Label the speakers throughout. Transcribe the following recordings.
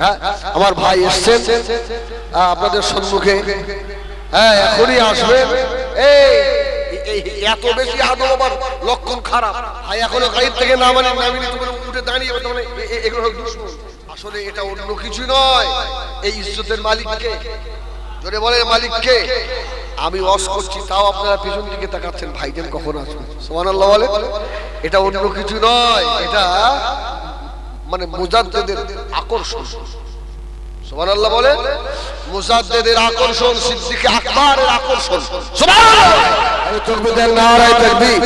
Speaker 1: হ্যাঁ আমার ভাই এসছেন। আপনাদের সম্মুখে। হ্যাঁ এখনই এই এত বেশি আদব আমার লক্ষণ খারাপ। ভাই, এখনও গাড়ির থেকে নামানি, নামিনি তোমার উঠে দাঁড়িয়ে এগুলো। আসলে এটা অন্য কিছু নয়। এই ইজ্জতের মালিককে, জোরে বলে মালিককে আমি অস করছি, তাও আপনারা পেছন দিকে তাকাচ্ছেন, ভাইজান কখন আসবে? সোমান আল্লাহ বলে এটা অন্য কিছু নয়, এটা মানে মুজাদ্দেদের আকর্ষণ। সোমান আল্লাহ বলে মুজাদ্দেদের আকর্ষণ, সিদ্দিকে আকবরের আকর্ষণ। সুবহানাল্লাহ তকবীর নারায়ে তাকবীর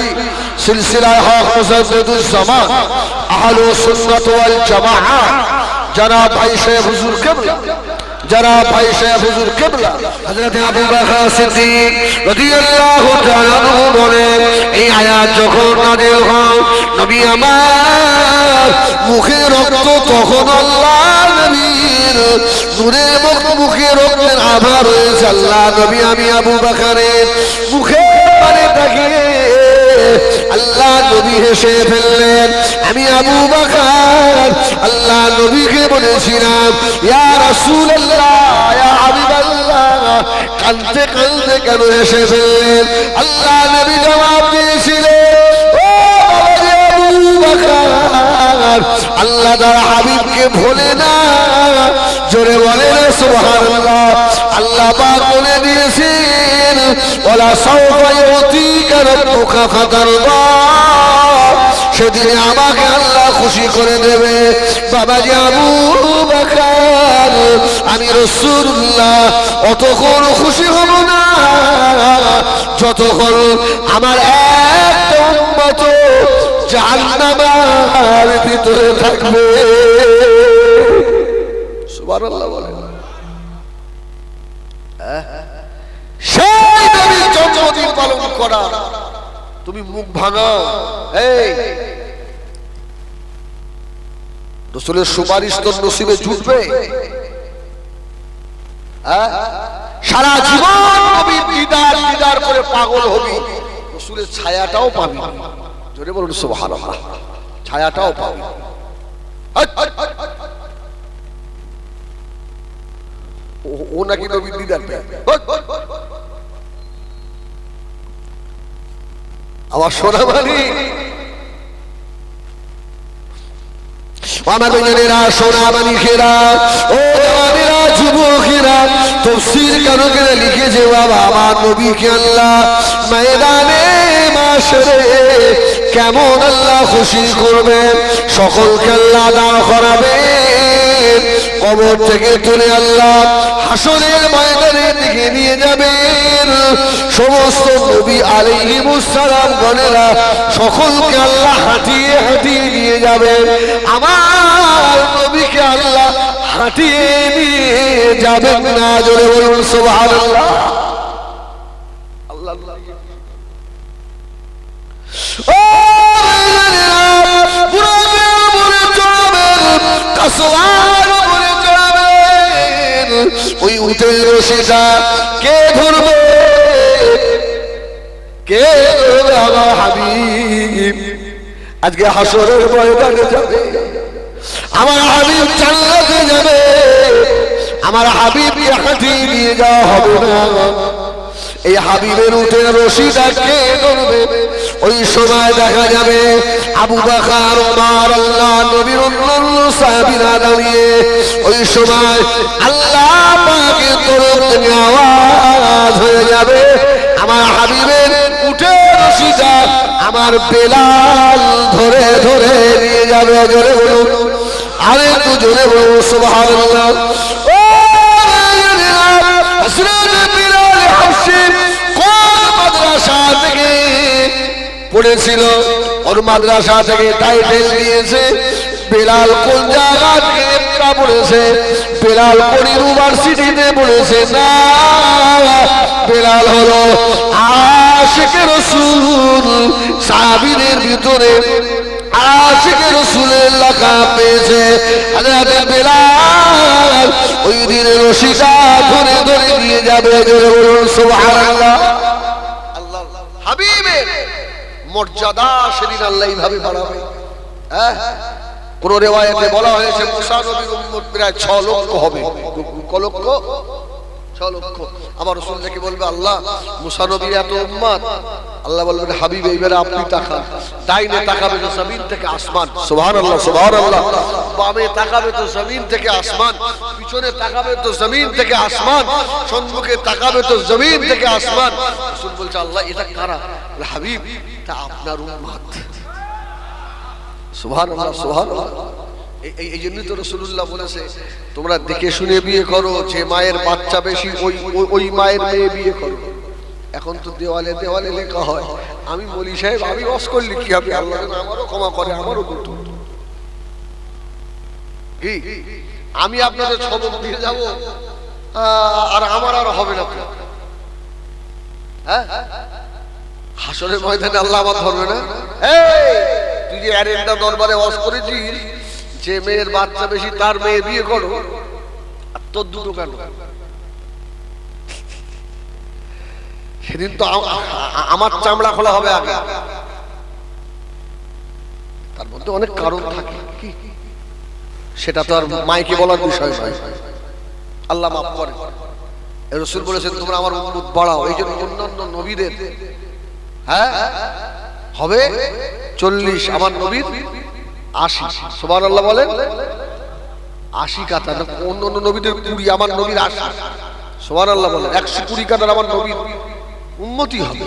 Speaker 1: সিলসিলা হক মুজাদ্দেদুজ জামান আহলু সুন্নাত ওয়াল জামাআত জনাব ভাই শেখ হুজুর কেবলা যারা ভাই হুজুর কেবলা। হযরত আবু বকর সিদ্দিক রাদিয়াল্লাহু তাআলা বলেন এই আয়াত যখন নাযিল হয়, নবী আমার মুখে রক্ত তখন আল্লাহ নবীর নূরের মুখ মুখে রক্তের আভা রয়েছে। আল্লাহ নবী আমি আবু বকরের মুখে পানি তাকিয়ে আল্লাহ নবী হেসে ফেললেন। আমি আবু বাকার, আল্লাহ নবীকে বলেছিলাম, ইয়া ইয়া হাবিবাল্লাহ, কাঁদতে কাঁদতে কেন হেসে ফেললেন? আল্লাহ নবী জবাব দিয়েছিলেন আল্লাহ তার হাবিবকে ভোলে না। জোরে বলে না সুবহানাল্লাহ, আল্লাহ বলে দিয়েছেন ওলা সেদিনে আমাকে আল্লাহ খুশি করে দেবে। বাবাজি আবু বকর, আমি রাসূলুল্লাহ, অতক্ষণ খুশি হব না। যতক্ষণ আমার একটা উম্মত জাহান্নামের ভিতরে থাকবে। সুবহানাল্লাহ বলে সেই নবীর জন্মদিন পালন করা। তুমি মুখ ভাঙাও এই। রসুলের সুপারিশ তোর নসিবে জুটবে। হ্যাঁ? সারা জীবন নবীর দিদার দিদার করে পাগল হবি। রসুলের ছায়াটাও পাবি। জোরে বলুন, সুবহানাল্লাহ। ছায়াটাও পাবি। ও- নাকি নবীর দিদার আমার সোনা মানি আমার বেজনেরা সোনা মানিকেরা ও জওয়ানেরা যুবকেরা, তফসির কেন করে লিখেছে, বাবা, আমার নবীকে আল্লাহ ময়দানে মাসরে কেমন আল্লাহ খুশি করবেন সকলকে আল্লাহ দাঁড় করাবেন কবর থেকে তুলে আল্লাহ হাসনের ময়দানের দিকে নিয়ে যাবেন। সমস্ত নবী আলী মুসালাম গণেরা সকলকে আল্লাহ হাঁটিয়ে হাঁটিয়ে নিয়ে যাবেন। আমার নবীকে আল্লাহ হাঁটিয়ে নিয়ে যাবেন না, জোরে বলুন সুবহানাল্লাহ। আল্লাহ ওই উঠে রশিটা কে ধরবে? কে আমার হাবিব? আজকে হাসরের ময়দানে যাবে। আমার হাবিব জান্নাতে যাবে। আমার হাবিবকে হাঁটি নিয়ে যাওয়া হবে না। এই হাবিবের উঠে রশিদা কে ধরবে? ওই সময় দেখা যাবে আবু বাকার ওমর আল্লাহ, নবীর অন্যান্য সাহাবীরা দাঁড়িয়ে। ওই সময় আল্লাহ পাকের তরফ থেকে আওয়াজ হয়ে যাবে। আমার হাবিবের উঠে রশিদা আমার বেলাল ধরে ধরে নিয়ে যাবে। জোরে বলুন আরে একটু জোরে বলুন, সুবহানাল্লাহ। পড়েছিল ওর মাদ্রাসা থেকে টাইটেল দিয়েছে, বেলাল কোন জায়গা লেখা পড়েছে বেলাল কোন ইউনিভার্সিটিতে পড়েছে না, বেলাল হলো আশিক রসুল, সাহাবীদের ভিতরে আশিক রসুলের লেখা পেয়েছে। বেলাল ওই দিনের রশিদা ধরে ধরে নিয়ে যাবে, বলুন সুবহানাল্লাহ। মর্যাদা সেদিন আল্লাহ এইভাবে বাড়াবে। হ্যাঁ? কোন রেওয়ায়তে বলা হয়েছে মুসা নবীর উম্মত প্রায় ছ লক্ষ হবে। ক লক্ষ? ছ লক্ষ। আমার রসুল বলবে আল্লাহ মুসা নবীর এত উম্মাদ আল্লাহ বলবেন হাবিব এইবারে আপনি তাকান। ডাইনে তাকাবে তো জমিন থেকে আসমান। আল্লাহ আল্লাহ বামে তাকাবে তো জমিন থেকে আসমান। পিছনে তাকাবে তো জমিন থেকে আসমান। সম্মুখে তাকাবে তো জমিন থেকে আসমান। রসুল বলছে আল্লাহ এটা কারা? হাবিব তা আপনার উম্মাদ এই- জন্যই তো রসুল্লাহ বলেছে তোমরা দেখে শুনে বিয়ে করো যে মায়ের বাচ্চা বেশি ওই ওই- মায়ের মেয়ে বিয়ে করো। এখন তো দেওয়ালে দেওয়ালে লেখা হয়। আমি বলি সাহেব আমি রস করলি কি হবে? আল্লাহ আমারও ক্ষমা করে আমারও দুটো কি? আমি আপনাদের ছবক দিয়ে যাব? আর আমার আর হবে না। হ্যাঁ? হাসরের ময়দানে আল্লাহ আমার ধরবে না? এই, তুই যে অ্যারেন্ডা দরবারে ওয়াজ করেছিস যে মেয়ের বাচ্চা বেশি তার মেয়ে বিয়ে করো। আর তোর দুটো কেন? সেদিন তো আমার চামড়া খোলা হবে আগে। তার মধ্যে অনেক কারণ থাকে। কি? সেটা তো আর মাইকে বলার বিষয় নয়। আল্লাহ মাফ করে। রসুল বলেছেন তোমরা আমার উন্মুত বাড়াও। এই জন্য অন্যান্য নবীদের হ্যাঁ হবে চল্লিশ। আমার নবীর আশি। সোমান আল্লাহ বলেন, আশি কাতার। অন্য অন্য নবীদের কুড়ি, আমার নবীর আশি। সোমান আল্লাহ বলেন, একশো কুড়ি কাতার আমার নবীর উন্নতি হবে।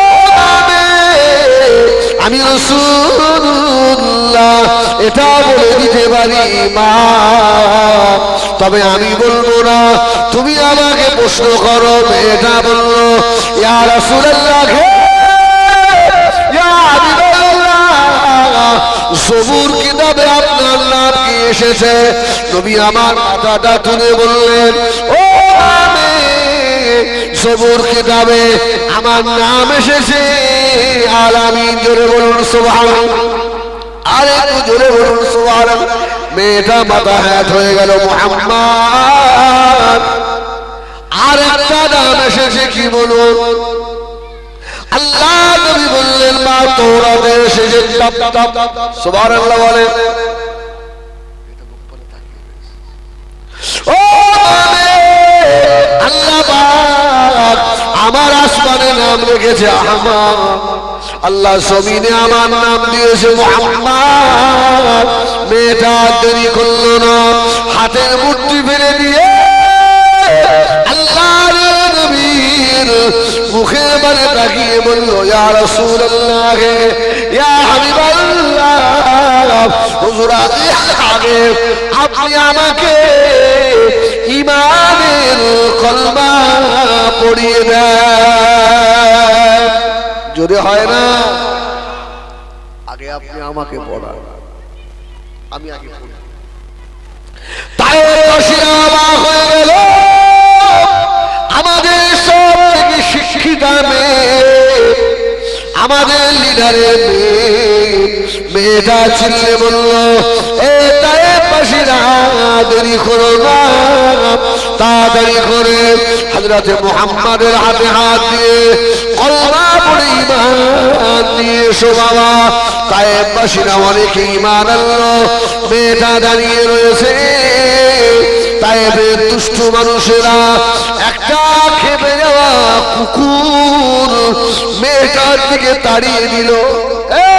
Speaker 1: আমি রসুল্লাহ এটা বলে দিতে পারি মা। তবে আমি বলব না তুমি আমাকে প্রশ্ন করো এটা বলল ইয়া রাসূলুল্লাহ হে, হাবিবাল্লাহ, সবুর কিতাবে আপনার নাম কি এসেছে? নবী আমার মাথাটা তুলে বললেন ও সবুর কিতাবে আমার নাম এসেছে। আর আমি জোরে বলুন সোভান আর জোরে বলুন সোভান মেয়েটা মাথা হ্যাট হয়ে গেল, মোহাম্মদ। আর একটা নাম এসেছে, কি বলুন? আল্লাহ নবী বললেন, মা তোরা এসেছে, টপ টপ। সুবহানাল্লাহ ও নাম রেখেছে আহমদ। আল্লাহ জমিনে আমার নাম দিয়েছে মোহাম্মদ। মেয়েটা দেরি করল না। হাতের মুঠি ফেলে দিয়ে আল্লাহর নবীর তাকিয়ে বলল, ইয়া আগে আপনি আমাকে ইমানের কলমা পড়িয়ে দেন। যদি হয় না। আগে আপনি আমাকে পড়ান। আমি আগে পড়ি। তাই রশিরা হয়ে গেল। আমাদের সব থেকে শিক্ষিতা মেয়ে আমাদের লিডারের মেয়ে। মেয়েটা চিনলে বলল এ দেরি করো তাড়াতাড়ি করে হাজরাতে মোহাম্মদের হাতে হাত দিয়ে মেয়েটা দাঁড়িয়ে রয়েছে। দুষ্ট মানুষেরা একটা খেপে যাওয়া কুকুর মেয়েটার দিকে তাড়িয়ে দিল। এই,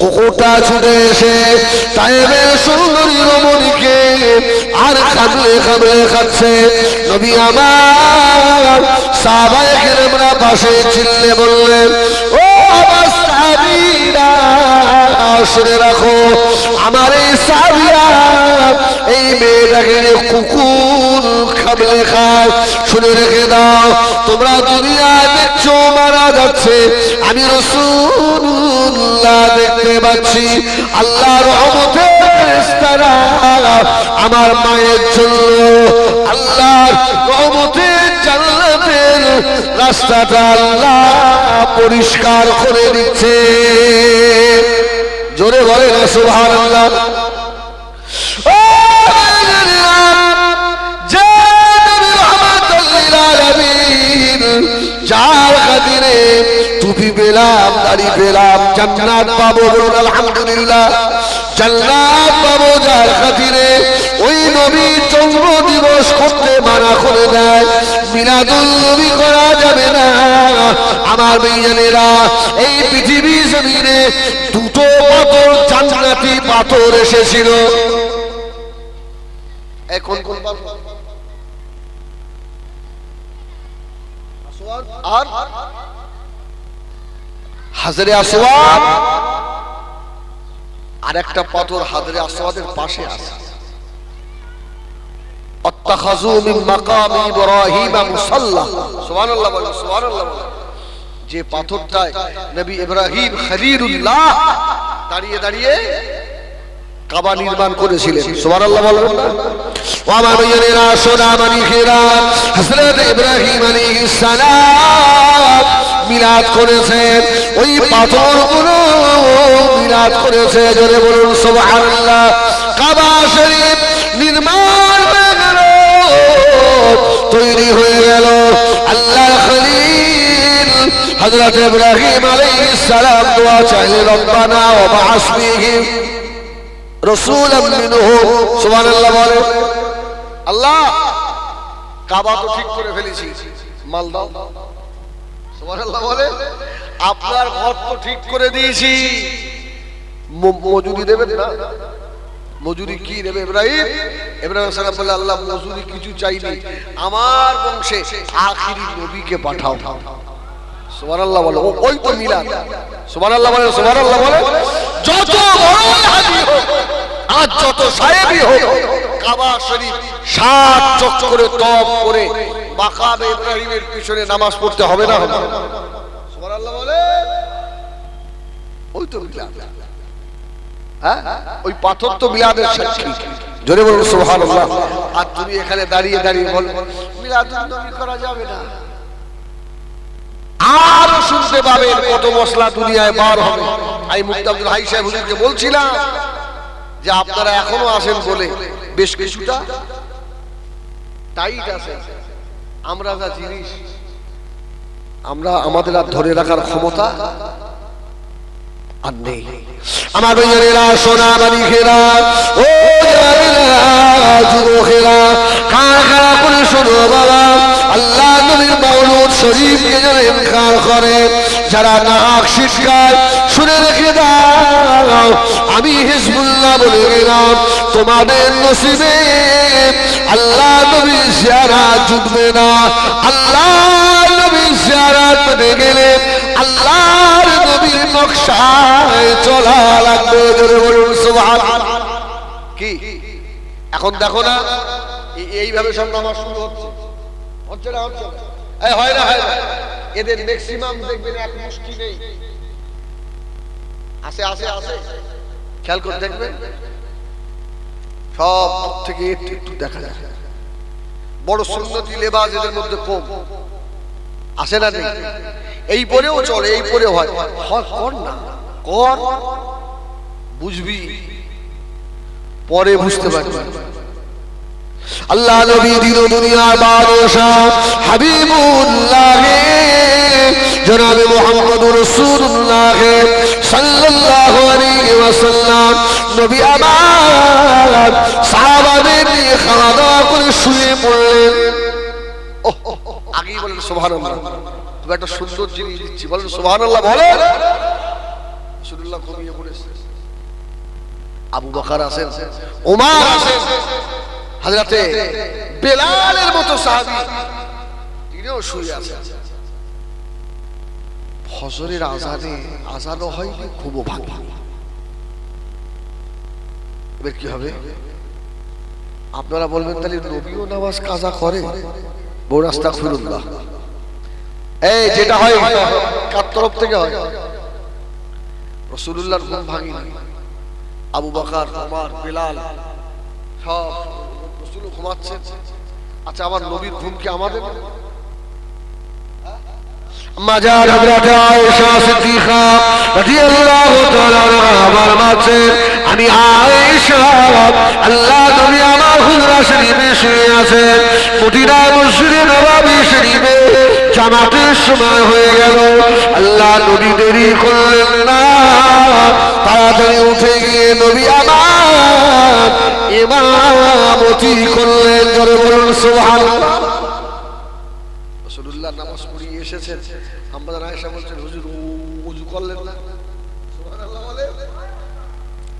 Speaker 1: কুকুরটা ছুটে এসে সুন্দরী রমণীকে আর খাবলে খাবলে খাচ্ছে। নবী আমার পাশে চিল্লে বললেন ও আমার সাবিরা শুনে রাখো, আমার এই সাবিয়া এই মেয়েটাকে কুকুর খাবলে খায়। শুনে রেখে দাও তোমরা দুনিয়ায় দেখছ, মারা যাচ্ছে। আমি রসুল্লাহ দেখতে পাচ্ছি আল্লাহ আমার মায়ের জন্য আল্লাহর রাস্তাটা আল্লাহ পরিষ্কার করে দিচ্ছে। জোরে বলে না, সুবহানাল্লাহ। খাতিরে টুপি পেলাম, দাড়ি পেলাম, জান্নাত পাবো বলুন আলহামদুলিল্লাহ। জান্নাত পাবো যার খাতিরে ওই নবী চন্দ্র দিবস করতে মানা করে দেয়। মিলাদুল নবী করা যাবে না। আমার মেয়েরা, এই পৃথিবী জমিনে দুটো পাথর জান্নাতি পাথর এসেছিল। এখন কোন পাথর? আর? হাজারে আসওয়াদ। আর একটা পাথর হাজারে আসওয়াদের পাশে আছে। মিন যে পাথরটায় নবী ইব্রাহিম দাঁড়িয়ে দাঁড়িয়ে কাবা নির্মাণ করেছিলেন। সুবহানাল্লাহ বলবেন না? মানিকেরা হযরত ইব্রাহিম আলাইহিস সালাম। মিলাদ করেছেন। ওই পাথরগুলো মিলাদ করেছে, জোরে বলুন, সুবহানাল্লাহ। কাবা শরীফ নির্মাণ হয়ে গেল তৈরি হয়ে গেল। আল্লাহ খলিল হযরত ইব্রাহিম আলাইহিস সালাম দোয়া চাইলেন রব্বানা ওয়া বা'আস ফীহিম রসুলাম মিনহুম। সুবহানাল্লাহ বলে আল্লাহ, কাবা তো ঠিক করে ফেলেছি। মাল দাও। বলে, আপনার ঘর তো ঠিক করে দিয়েছি। মজুরি দেবেন না। মজুরি কি দেবে ইব্রাহিম? ইব্রাহিম সালাম বলে, আল্লাহ মজুরি কিছু চাইনি। আমার বংশে আখিরি নবীকে পাঠাও। সুবহানাল্লাহ বলে ওই তো মিলাদ। সুবহানাল্লাহ বলে সুবহানাল্লাহ বলে, যত বড় হাজি হোক, আর যত সাহেবই হোক, কাবা শরীফ সাত চক্করে তপ করে মাকামে ইব্রাহিমের পিছনে নামাজ পড়তে হবে না? হবে সুবহানাল্লাহ ওই তো হ্যাঁ? ওই পাথর তো সাক্ষী। জোরে সুবহানাল্লাহ। আর তুমি এখানে দাঁড়িয়ে দাঁড়িয়ে বল নবী করা যাবে না। শুনতে কত মশলা দুনিয়ায় বার হবে। আমি মুক্তি আব্দুল হাই সাহেব হুজুরকে বলছিলাম যে, আপনারা এখনও আসেন বলে। বেশ কিছুটা। টাইট আছে। আমরা যা জিনিস, আমরা আমাদের আর ধরে রাখার ক্ষমতা আর নেই। আমার ভাইয়েরা সোনা মালিকেরা, ও জানেরা, যুবকেরা কারা কারা করে শোনো বাবা, আল্লাহ নবীর মাওলুদ শরীফকে যারা ইনকার করে, যারা নাক শিটকায় শুনে রেখে দাও, আমি হিজবুল্লাহ বলে গেলাম, তোমাদের নসিবে আল্লাহ নবী জিয়ারা জুটবে না। আল্লাহ নবী জিয়ারা পেতে গেলে আল্লাহর নবীর নকশায় চলা লাগবে, জোরে বলুন, সুবহানাল্লাহ। কি? এখন দেখো না এইভাবে সব নামাজ শুরু হচ্ছে। হচ্ছে না হচ্ছে না? হয় না হয় এদের ম্যাক্সিমাম দেখবেন এক মুষ্টি নেই। আসে আসে আসে খেয়াল করে দেখবেন। সব থেকে একটু একটু দেখা যায়। বড় সুন্নতি লেবাজ এদের মধ্যে কম। আসে না নেই? এই পরেও চলে এই পরেও হয়, কর না। কর বুঝবি। পরে বুঝতে পারবি। আল্লাহ নবী দিন দুনিয়ার বাদশাহ হাবিবুল্লাহ। জনাবে মোহাম্মদ রাসূলুল্লাহ সাল্লাল্লাহু আলাইহি ওয়াসাল্লাম। নবী সাহাবাদের নিয়ে খাওয়া দাওয়া করে শুয়ে পড়লেন। আগেই বলেন সুবহানাল্লাহ। তুমি একটা সুন্দর জিনিস দিচ্ছি, বলেন সুবহানাল্লাহ, বলেন। রাসূলুল্লাহ ঘুমিয়ে পড়েছে। আবু বকর আছেন, ওমর আছেন। হযরতে বেলালের মতো সাহাবী, তিনিও শুয়ে আছেন। ফজরের আজানে আজানও ভালো এবার কি হবে? আপনারা বলবেন, তাহলে নবীও নামাজ কাজা করে? বৌরাস্তা ফিরুল্লাহ এই, যেটা হয়, কার তরফ থেকে হয়? রসুল্লাহর ঘুম ভাঙিনি। আবু বকর বিলাল সব রসুল ঘুমাচ্ছে। আচ্ছা আমার নবীর ঘুম কি আমাদের?
Speaker 2: মাজার হযরত আয়েশা সিদ্দিকা রাদিয়াল্লাহু তাআলা ফরমাচ্ছেন আমি আয়েশা, আল্লাহ নবী আমার হুজরা শরীফে শুয়ে আছেন। মদিনা মসজিদে নববী শরীফে জামাতের সময় হয়ে গেল। আল্লাহ নবী দেরি করলেন না। তাড়াতাড়ি উঠে গিয়ে নবী আমার ইমামতি করলেন, জোরে বলুন, সুবহানাল্লাহ।
Speaker 1: রসুল্লাহ নামাজ পড়িয়ে এসেছেন। আমাদের আয়েশা বলছেন, হুজুর, উজু করলেন না। সুবহানাল্লাহ বলে।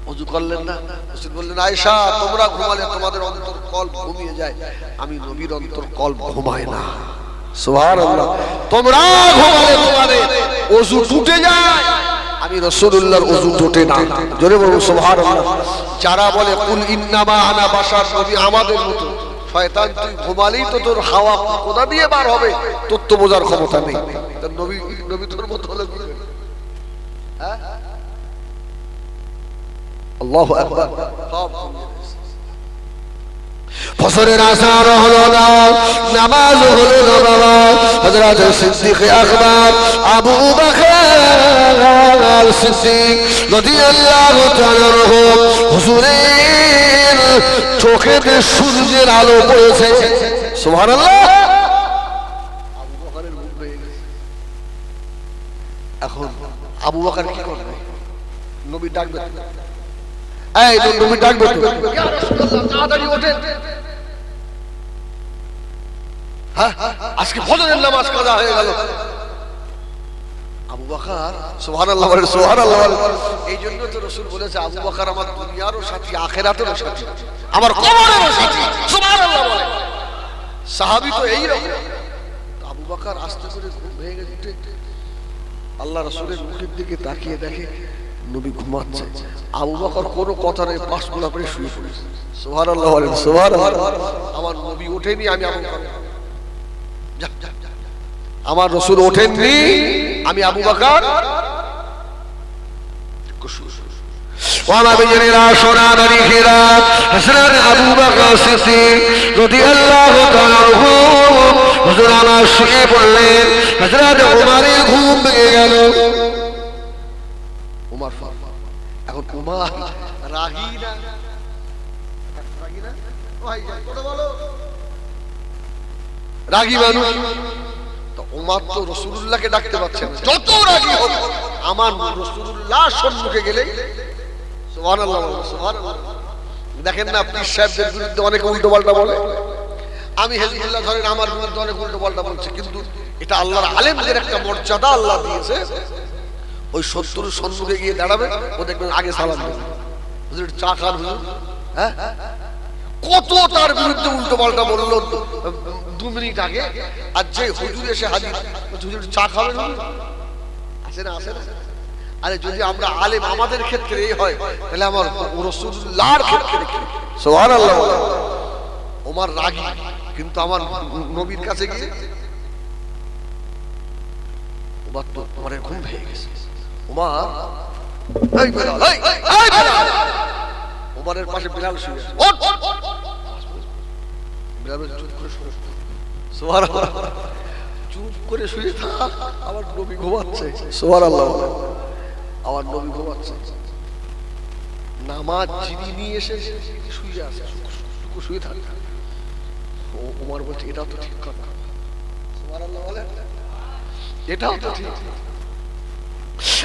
Speaker 1: উজু করলেন না। বললেন, আয়েশা, তোমরা ঘুমালে, তোমাদের অন্তর কল ঘুমিয়ে যায়। আমি নবীর অন্তর কল ঘুমায় না। সুবহানাল্লাহ। তোমরা ঘুমালে, তোমাদের ওযু টুটে যায়। আমি রসুল্লাহর ওযু টুটে না। জোরে বলুন, সুবহানাল্লাহ। যারা বলে, কুল ইন্নামা আনা বাশার নবী আমাদের মতো। শয়তান, তুই ঘুমালেই তো তোর হাওয়া কোথা দিয়ে বার হবে? তোর বোঝার ক্ষমতা নেই। নবী নবী তোর মতো হলে? হ্যাঁ? আল্লাহু আকবার। সব
Speaker 2: ফসরের আসার হলো না, নামাজ হলো না বাবা। হযরত সিদ্দিক আকবর, আবু বকর সিদ্দিক রাদিয়াল্লাহু তাআলা হুজুরের চোখেতে সূর্যের আলো পড়েছে। সুবহানাল্লাহ।
Speaker 1: আবু বকরের ঘুম ভেঙে গেছে। এখন আবু বকর কি করবে? নবী ডাকবে এই নবী ডাকবে ইয়া রাসূলুল্লাহ, তাড়াতাড়ি ওঠেন। হ্যাঁ আজকে ফজরের নামাজ কাজা হয়ে গেল। আবু বকর, সুবহানাল্লাহ বলে সুবহানাল্লাহ বলে। এই জন্য তো রাসূল বলেছে, আবু বকর আমার দুনিয়ারও সাথী, আখিরাতেরও সাথী। আমার কবরেরও সাথী, সুবহানাল্লাহ বলে। সাহাবী তো এই আবু বকর আস্তে করে ঘুম ভেঙে উঠে। আল্লাহ রসুলের মুখের দিকে তাকিয়ে দেখে, নবী ঘুমাচ্ছে। আবু বকর কোনো কথা নেই, পাশ গোলা করে শুয়ে পড়েছে। সোহার আল্লাহ বলেন সোহার আমার নবী ওঠেনি, আমি আবু যা। আমার রসুল ওঠেননি। আমি আবু বকর।
Speaker 2: ওয়ামা বিজনেরা সোনা নরিখেরা হযরত আবু বকর সিদ্দিক রাদিয়াল্লাহু তাআলা আনহু। আমার শুয়ে পড়লেন। হযরত ওমরের ঘুম ভেঙে গেল।
Speaker 1: উমার এখন উমার রাগি না? রাগি না? ভাই কথা বলো। রাগি মানুষ। তো রসুল্লাহকে ডাকতে পারছে না। যত রাগি হোক আমার রসুল্লাহ সম্মুখে গেলে সুবহানাল্লাহ বলো, সুবহানাল্লাহ। দেখেন না পীর সাহেবদের বিরুদ্ধে অনেক উল্টো পাল্টা বলে। আমি হেজবুল্লাহ ধরেন আমার বিরুদ্ধে অনেক উল্টো পাল্টা বলছে কিন্তু এটা আল্লাহর আলেমদের একটা মর্যাদা আল্লাহ দিয়েছে। ওই শত্রুর সম্মুখে গিয়ে দাঁড়াবে ও দেখবেন আগে সালাম দেবে। চা খান হ্যাঁ? কত তার বিরুদ্ধে উল্টো পাল্টা বলল দু মিনিট আগে আর যে হুজুর এসে হাজির হুজুর চা খাবেন? আসে না আসে না। আরে যদি আমরা আলেম আমাদের ক্ষেত্রে এই হয় তাহলে আমার রসুল্লাহর ক্ষেত্রে কি সুবহানাল্লাহ। ওমার রাগী কিন্তু আমার নবীর কাছে গিয়ে ওমার তো ওমারের ঘুম ভেঙে গেছে। ওমার ওমারের পাশে বিলাল শুয়ে বলছে, চুপ করে শুয়ে থাক। চুপ করে শুয়ে থাক, আমার নবী ঘুমাচ্ছে। আমার নবী ঘুমাচ্ছে। নামাজ যিনি নিয়ে এসে শুয়ে শুকু শুয়ে থাক। বলছে, এটাও তো ঠিক কথা। এটাও তো ঠিক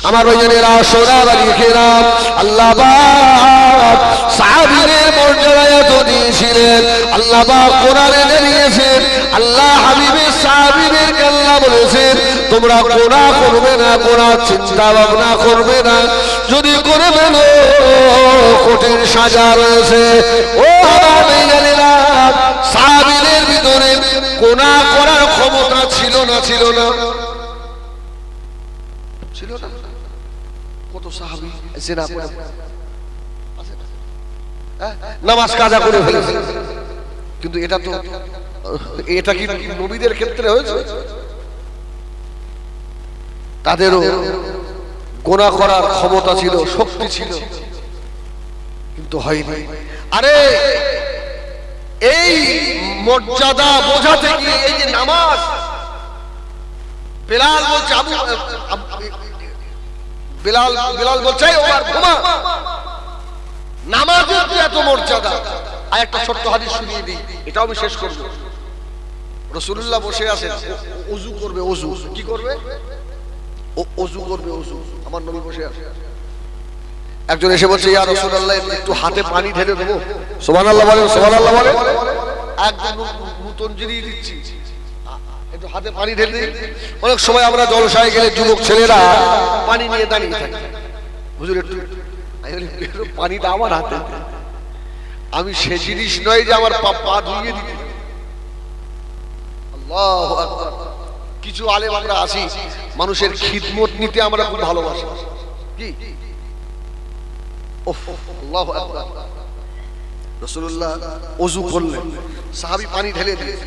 Speaker 2: আমার ওজনেরা সোনা বাড়িখেরা আল্লাহ পাক সাহাবীদের মর্যাদা এত দিয়েছিলেন, আল্লাহ কোরআনে জানিয়েছেন আল্লাহ হাবিবের সাহাবীদেরকে আল্লাহ বলেছেন, তোমরা গোনা করবে না গোনা চিন্তা ভাবনা করবে না, যদি করে ফেলো, কঠিন সাজা রয়েছে। ও আমার মেয়েরা সাহাবীদের ভিতরে গোনা করার ক্ষমতা ছিল না ছিল না।
Speaker 1: ছিল না? কত সাহাবী জেনা করে হ্যাঁ? নামাজ কাজা করে ফেলেছে। কিন্তু এটা তো, এটা কি নবীদের ক্ষেত্রে হয়েছে? তাদেরও গোনা করার ক্ষমতা ছিল, শক্তি ছিল। কিন্তু হয়নি। আরে, এই মর্যাদা বোঝাতে গিয়ে এই যে নামাজ, বেলাল বলছে, আবু বেলাল বেলাল বলছে, "এই ওমর, ঘুমা। নামাজের যে এত মর্যাদা, আর একটা ছোট্ট হাদিস শুনিয়ে দিই, এটাও আমি শেষ করব। রসুল্লাহ বসে আছেন অজু করবে অজু কি করবে? ও অজু করবে অজু আমার নবী বসে আছে। একজন এসে বলছে, ইয়া রসুল্লাহ একটু হাতে পানি ঢেলে দেবো? সোমান আল্লাহ বলেন সোমান আল্লাহ বলেন। একদম নু- নূতন জিনিস দিচ্ছি। একটু হাতে পানি ঢেলে অনেক সময় আমরা জলসায় গেলে যুবক ছেলেরা পানি নিয়ে দাঁড়িয়ে হুজুর একটু পানিটা আমার হাতে। আমি সে জিনিস নয় যে আমার পা ধুইয়ে দিতে কিছু আলেম আমরা আছি, মানুষের খিদমত নিতে আমরা খুব ভালোবাসি। কি? আকবার। অজু করলেন। সাহাবী পানি ঢেলে দিলেন।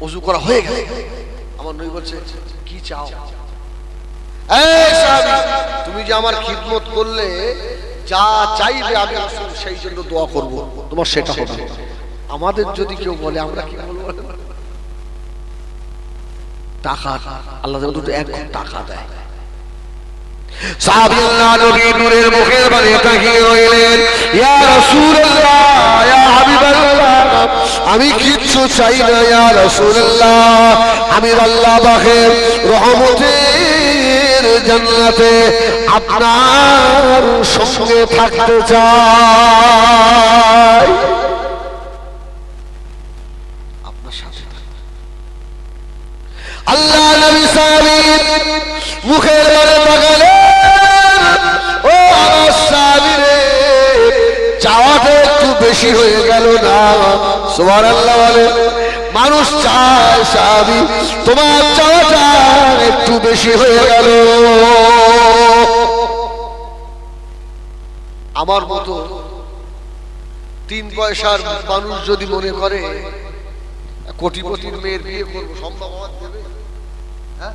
Speaker 1: অজু করা হয়ে গেল। আমার নবী বলছে কি চাও? তুমি যে আমার খিদমত করলে যা চাইবে আমি সেই জন্য দোয়া করব। তোমার সেটা হবে আমাদের যদি কেউ বলে আমরা কি বলব? টাকা আল্লাহ দুটো এক টাকা দেয়।
Speaker 2: সাহাবী আল্লাহ নবী নূরের মুখের বাণী তাকিয়ে রইলেন ইয়া রাসূলুল্লাহ ইয়া হাবিবাল্লাহ। আমি কিচ্ছু চাই না ইয়া রাসূলুল্লাহ। আমি আল্লাহ পাকের রহমতের জান্নাতে আপনার সঙ্গে থাকতে চাই।
Speaker 1: আপনার সাথে
Speaker 2: আল্লাহ নবী মুখের বারে বেশি হয়ে গেল না। সুবহানাল্লাহ বলে, মানুষ চায় সাহাবী তোমার চাওয়াটা একটু বেশি হয়ে গেল।
Speaker 1: আমার মতো তিন পয়সার মানুষ যদি মনে করে, কোটিপতির মেয়ের বিয়ে করব, সম্ভব দেবে? হ্যাঁ?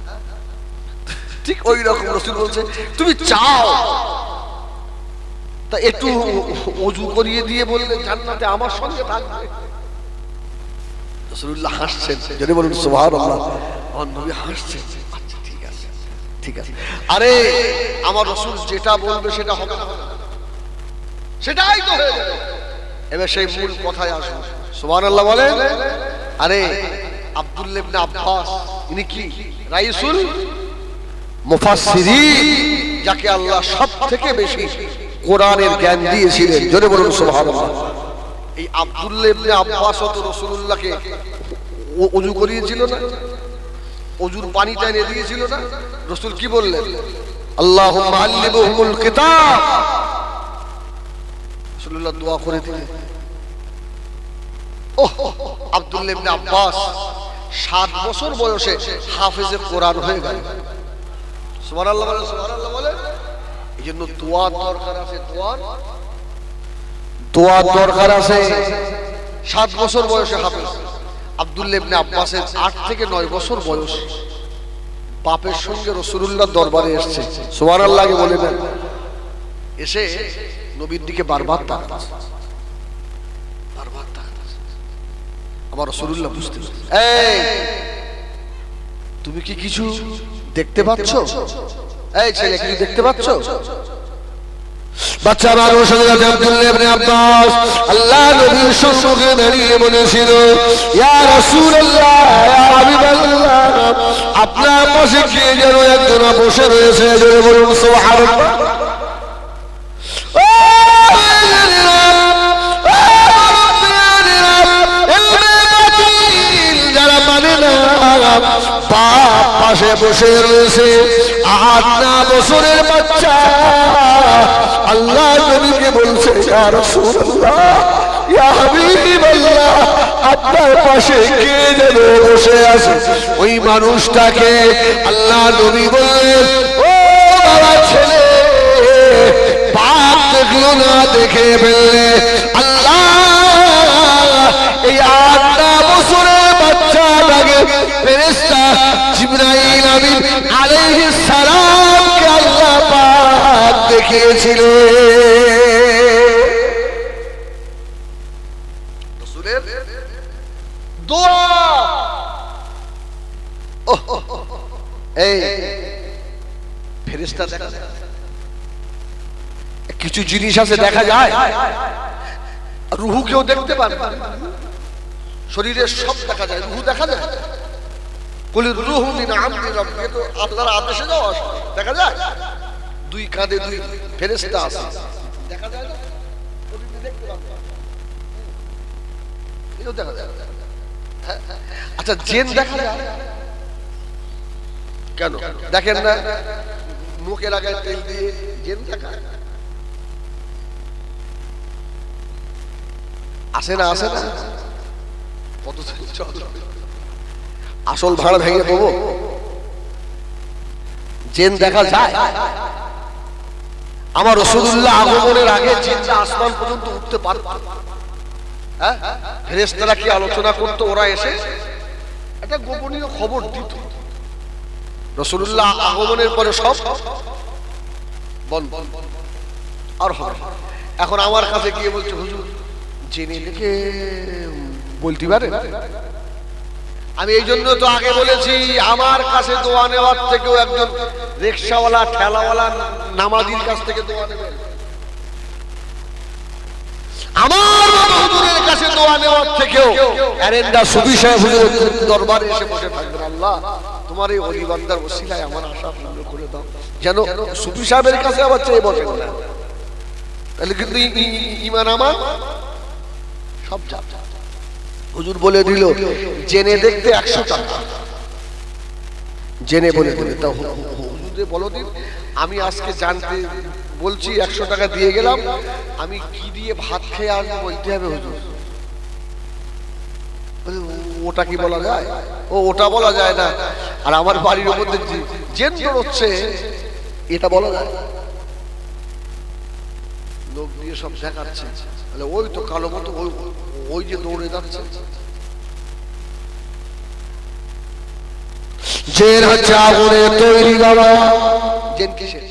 Speaker 1: ঠিক ওই রকম রসুল বলছে, তুমি চাও তা একটু অজু করিয়ে দিয়ে বললে জান্নাতে আমার সঙ্গে থাকবে। রসুল্লাহ হাসছেন যদি বলুন সোহার আমার নবী হাসছেন। আচ্ছা ঠিক আছে ঠিক আছে। আরে আমার রসুল যেটা বলবে সেটা হবে। সেটাই তো হয়ে যাবে। এবার সেই মূল কথায় আসব সুবহান আল্লাহ বলেন আরে আব্দুল্লাহ ইবনে আব্বাস ইনি কি? রাইসুল মুফাসসিরিন যাকে আল্লাহ সব থেকে বেশি কোরআনের জ্ঞান দিয়েছিলেন। জোরে বলুন সুবহানাল্লাহ। এই আব্দুল্লাহ ইবনে আব্বাস তো রাসূলুল্লাহকে ও- অজু করিয়েছিল না? অজুর পানিটা এনে দিয়েছিল না? রসুল কি বললেন? আল্লাহুম্মা কিতাব। রাসূলুল্লাহ দোয়া করে দিলেন। ওহ আব্দুল্লাহ ইবনে আব্বাস সাত বছর বয়সে হাফেজে কোরআন হয়ে গেল। সুবহানাল্লাহ সুবহানাল্লাহ এই দোয়ার দরকার আছে, দোয়ার? দোয়ার দরকার আছে। সাত বছর বয়সে হাফেজ। ইবনে আব্বাসের থেকে বছর বয়স। বাপের সঙ্গে দরবারে এসছে। সুবহানাল্লাহকে বলে দেন। এসে নবীর দিকে বারবার তাকাচ্ছে বারবার তাকাচ্ছে আমার রসুলুল্লাহ বুঝতে। এই, তুমি কি কিছু দেখতে পাচ্ছ? এই ছেলে কিছু দেখতে পাচ্ছ
Speaker 2: বাচ্চা মানুষ হযরত আব্দুল্লাহ ইবনে আব্বাস আল্লাহ নবীর সম্মুখে দাঁড়িয়ে বলেছিল ইয়া রাসূলুল্লাহ ইয়া হাবিবাল্লাহ আপনার পাশে কে যেন একজন বসে রয়েছে জোরে বলুন সুবহানাল্লাহ মানে পাশে বসে রয়েছে বছরের বাচ্চা। আল্লাহ নবীকে বলছে, ইয়া রাসূলুল্লাহ, ইয়া হাবিবাল্লাহ আপনার পাশে কে যেন বসে আছে? ওই মানুষটাকে আল্লাহ নবী বললেন, ও বাবা ছেলে বাপ দেখল না দেখে ফেললে, আল্লাহ, এই বাচ্চাটাকে ফেরেশতা জিবরাইল আমিন আলাইহিস সালাম দেখিয়েছিল
Speaker 1: রসুলের দোয়া ওহ, ওহ, ওহ, এই ফেরেশতা দেখা যায়।
Speaker 2: কিছু জিনিস আছে দেখা যায়।
Speaker 1: রুহু কেউ দেখতে পারে। শরীরের সব দেখা যায় রুহু দেখা যায়? বলি রুহু মিন আমরি তো আল্লাহর আদেশে যাওয়া দেখা যায়? দুই কাঁধে দুই ফেরেশতা আছে দেখা যায় না? হ্যাঁ, হ্যাঁ। আচ্ছা জেন দেখা যায়? কেন? দেখেন না? মুখের আগে তেল দিয়ে জেন দেখা আসে না আসে না? আসল ভাড়া ভেঙে দেবো। জেন দেখা যায়। আমার রসুল্লাহ আগমনের আগে জিনটা আসমান পর্যন্ত উঠতে পারত। হ্যাঁ? ফেরেশতারা কি আলোচনা করতো? ওরা এসে একটা গোপনীয় খবর দিত। রসুল্লাহ আগমনের পরে সব আর এখন আমার কাছে গিয়ে বলছে, হুজুর, জেনে লিখে বলতে পারে আমি এই জন্য তো আগে বলেছি, আমার কাছে দোয়া নেওয়ার থেকেও একজন রিক্সাওয়ালা, ঠেলাওয়ালা, নামাজির কাছ থেকে দোয়া নেবেন। আমার হুজুরের কাছে দোয়া নেওয়ার থেকেও অ্যারেন্ডা সুবি সাহেব হুজুরের দরবারে এসে বসে থাকবেন। আল্লাহ, তোমার এই অলি বান্দার ওসিলায় আমার আশা পূর্ণ করে দাও। যেন সুবি সাহেবের কাছে আবার চেয়ে বসেন না। তাহলে কিন্তু ইমান আমার? সব যা হুজুর বলে দিল জেনে দেখতে একশো টাকা জেনে বলে দিল তা হুজুরে বলো দিন আমি আজকে জানতে বলছি একশো টাকা দিয়ে গেলাম আমি কি দিয়ে ভাত খেয়ে আসব বলতে হবে হুজুর ওটা কি বলা যায় ও ওটা বলা যায় না আর আমার বাড়ির মধ্যে জেন হচ্ছে এটা বলা যায় লোক নিয়ে সব দেখাচ্ছে। তাহলে ওই তো কালো মতো ওই ওই যে দৌড়ে যাচ্ছে।
Speaker 2: জেন হচ্ছে আগুনের তৈরি বাবা
Speaker 1: জেন কিসের?